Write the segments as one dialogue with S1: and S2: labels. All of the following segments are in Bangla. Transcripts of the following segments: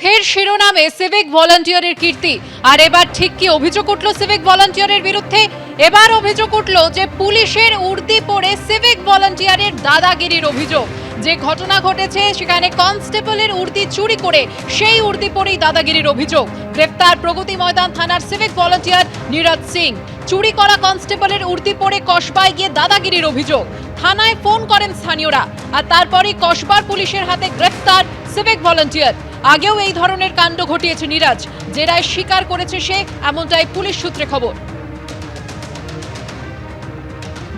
S1: ফের শিরোনামে সিভিক ভলান্টিয়ারের কীর্তি। আর এবার ঠিক কি অভিযোগ উঠল সিভিক ভলান্টিয়ারের বিরুদ্ধে? এবার অভিযোগ উঠল যে পুলিশের উর্দি পরে সিভিক ভলান্টিয়ারের দাদাগিরির অভিযোগ। যে ঘটনা ঘটেছে, সেখানে কনস্টেবলের উর্দি চুরি করে সেই উর্দি পরেই দাদাগিরির অভিযোগ। গ্রেপ্তার প্রগতি ময়দান থানার সিভিক ভলান্টিয়ার নীরজ সিং। চুরি করা কনস্টেবলের উর্দি পরে কসবায় গিয়ে দাদাগিরির অভিযোগ। থানায় ফোন করেন স্থানীয়রা। আর তারপরই কসবার পুলিশের হাতে গ্রেপ্তার সিভিক ভলান্টিয়ার আগেও এই ধরনের কাণ্ড ঘটিয়েছে নিরাজ। জেরায় স্বীকার করেছে সে, এমনটাই পুলিশ সূত্রে খবর।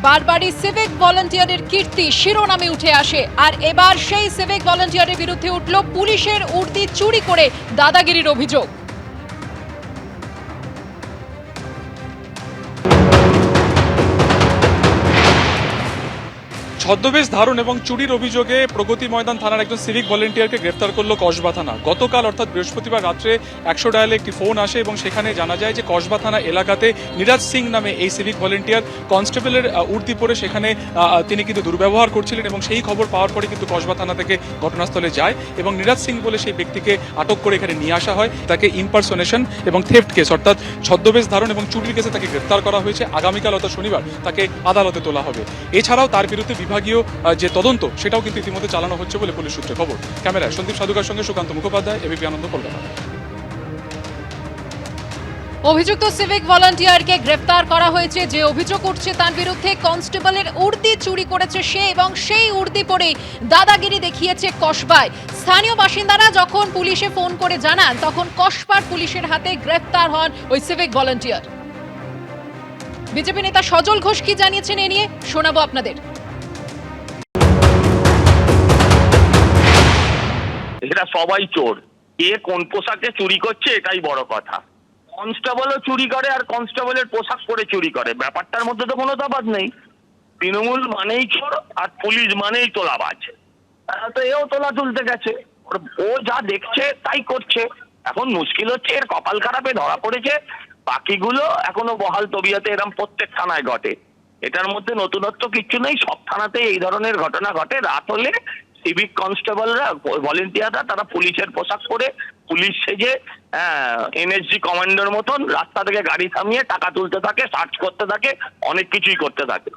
S1: বারবারই সিভিক ভলান্টিয়ারের কীর্তি শিরোনামে উঠে আসে। আর এবার সেই সিভিক ভলান্টিয়ারের বিরুদ্ধে উঠল পুলিশের উর্দি চুরি করে দাদাগিরির অভিযোগ।
S2: ছদ্মবেশ ধারণ এবং চুরির অভিযোগে প্রগতি ময়দান থানার একজন সিভিক ভলেন্টিয়ারকে গ্রেফতার করল কসবা থানা। গতকাল অর্থাৎ বৃহস্পতিবার রাত্রে একশো ডায়ালে একটি ফোন আসে এবং সেখানে জানা যায় যে কসবা থানা এলাকাতে নিরাজ সিং নামে এই সিভিক ভলেন্টিয়ার কনস্টেবলের উর্দি পরে সেখানে তিনি কিন্তু দুর্ব্যবহার করছিলেন এবং সেই খবর পাওয়ার পরে কিন্তু কসবা থানা থেকে ঘটনাস্থলে যায় এবং নিরাজ সিং বলে সেই ব্যক্তিকে আটক করে এখানে নিয়ে আসা হয়। তাকে ইম্পারসোনেশন এবং থেফট কেস অর্থাৎ ছদ্মবেশ ধারণ এবং চুরির কেসে তাকে গ্রেফতার করা হয়েছে। আগামীকাল অর্থাৎ শনিবার তাকে আদালতে তোলা হবে। এছাড়াও তার বিরুদ্ধে বিভাগীয় যে তদন্ত, সেটাও কিন্তু ইতিমধ্যে চালানো হচ্ছে বলে পুলিশ সূত্রে খবর। ক্যামেরায় সন্দীপ সাধুকার সঙ্গে সুকান্ত মুখোপাধ্যায় এবিপি আনন্দ, কলকাতা।
S1: অভিযুক্ত সিভিক ভলান্টিয়ারকে গ্রেফতার করা হয়েছে। যে অভিযোগ উঠছে তার বিরুদ্ধে কনস্টেবলের উর্দি চুরি করেছে সে এবং সেই উর্দি পরে দাদাগিরি দেখিয়েছে কসবায়। স্থানীয় বাসিন্দারা যখন পুলিশে ফোন করে জানান, তখন কসবার পুলিশের হাতে গ্রেফতার হন ওই সিভিক ভলান্টিয়ার বিজেপি নেতা সজল ঘোষ কি জানিয়েছেন এ নিয়ে শোনাবো আপনাদের।
S3: এরা সবাই চোর। কে কোন পোশাকে চুরি করছে এটাই বড় কথা। কনস্টেবলও চুরি করে আর কনস্টেবলের পোশাক পরে চুরি করে। ব্যাপারটার মধ্যে তো কোনো তফাৎ নেই। তৃণমূল মানেই চোর আর পুলিশ মানেই তোলাবাজ। তো এও তোলা তুলতে গেছে। ও যা দেখছে তাই করছে। এখন মুশকিল হচ্ছে এর কপাল খারাপে ধরা পড়েছে। বাকিগুলো এখনও বহাল তবিয়াতে এরম প্রত্যেক থানায় ঘটে। এটার মধ্যে নতুনত্ব কিচ্ছু নেই। সব থানাতেই এই ধরনের ঘটনা ঘটে। রাত হলে সিভিক কনস্টেবলরা, ভলেন্টিয়াররা, তারা পুলিশের পোশাক পরে পুলিশ সেজে এনএসজি কমান্ডোর মতন রাস্তা থেকে গাড়ি থামিয়ে টাকা তুলতে থাকে, সার্চ করতে থাকে, অনেক কিছুই করতে থাকে।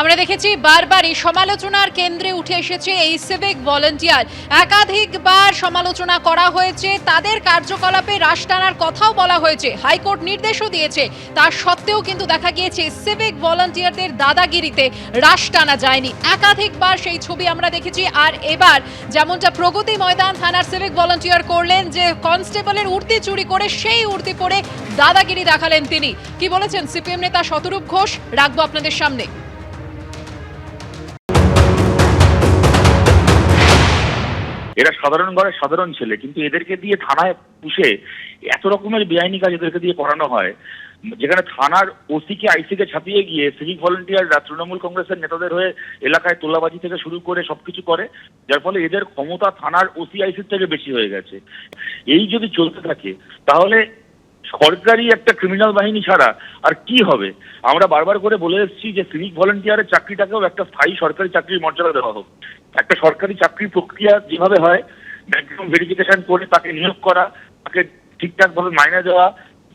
S1: আমরা দেখেছি বারবারই সমালোচনার কেন্দ্রে উঠে এসেছে এই সিভিক ভলান্টিয়ার একাধিকবার সমালোচনা করা হয়েছে, তাদের কার্যকলাপে রাশ টানার কথাও বলা হয়েছে। হাইকোর্ট নির্দেশও দিয়েছে তার সত্ত্বেও কিন্তু দেখা গিয়েছে সিভিক ভলান্টিয়ারদের দাদাগিরিতে রাশ টানা যায়নি। একাধিকবার সেই ছবি আমরা দেখেছি, আর এবার যেমনটা প্রগতি ময়দান থানার সিভিক ভলান্টিয়ার করলেন যে কনস্টেবলের উর্দি চুরি করে সেই উর্দি পরে দাদাগিরি দেখালেন তিনি। কি বলেছেন সিপিএম নেতা শতরূপ ঘোষ? রাখব আপনাদের সামনে।
S4: এরা সাধারণ ঘরের সাধারণ ছেলে, কিন্তু এদেরকে দিয়ে থানায় পুষে এত রকমের বেআইনি কাজ এদেরকে দিয়ে করানো হয়। যেখানে থানার ওসিকে, আইসিকে ছাপিয়ে গিয়ে সিভিক ভলেন্টিয়াররা, তৃণমূল কংগ্রেসের নেতাদের হয়ে এলাকায় তোলাবাজি থেকে শুরু করে সবকিছু করে, যার ফলে এদের ক্ষমতা থানার ওসি, আইসির থেকে বেশি হয়ে গেছে। এই যদি চলতে থাকে, তাহলে সরকারি একটা ক্রিমিনাল বাহিনী ছাড়া আর কি হবে? আমরা বারবার করে বলে এসেছি যে সিভিক ভলেন্টিয়ারের চাকরিটাকেও একটা স্থায়ী সরকারি চাকরির মর্যাদা দেওয়া হোক। একটা সরকারি চাকরির প্রক্রিয়া যেভাবে হয় ব্যাকগ্রাউন্ড ভেরিফিকেশন করে তাকে নিয়োগ করা, তাকে ঠিকঠাক ভাবে মাইনে দেওয়া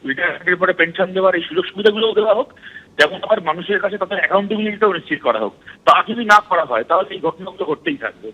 S4: রিটায়ারমেন্টের পরে পেনশন দেওয়ার এই সুযোগ সুবিধাগুলোও দেওয়া হোক, যেমন আবার মানুষের কাছে তাদের অ্যাকাউন্টেবিলিটিটাও নিশ্চিত করা হোক। তা যদি না করা হয়, তাহলে এই ঘটনাগুলো ঘটতেই থাকবে।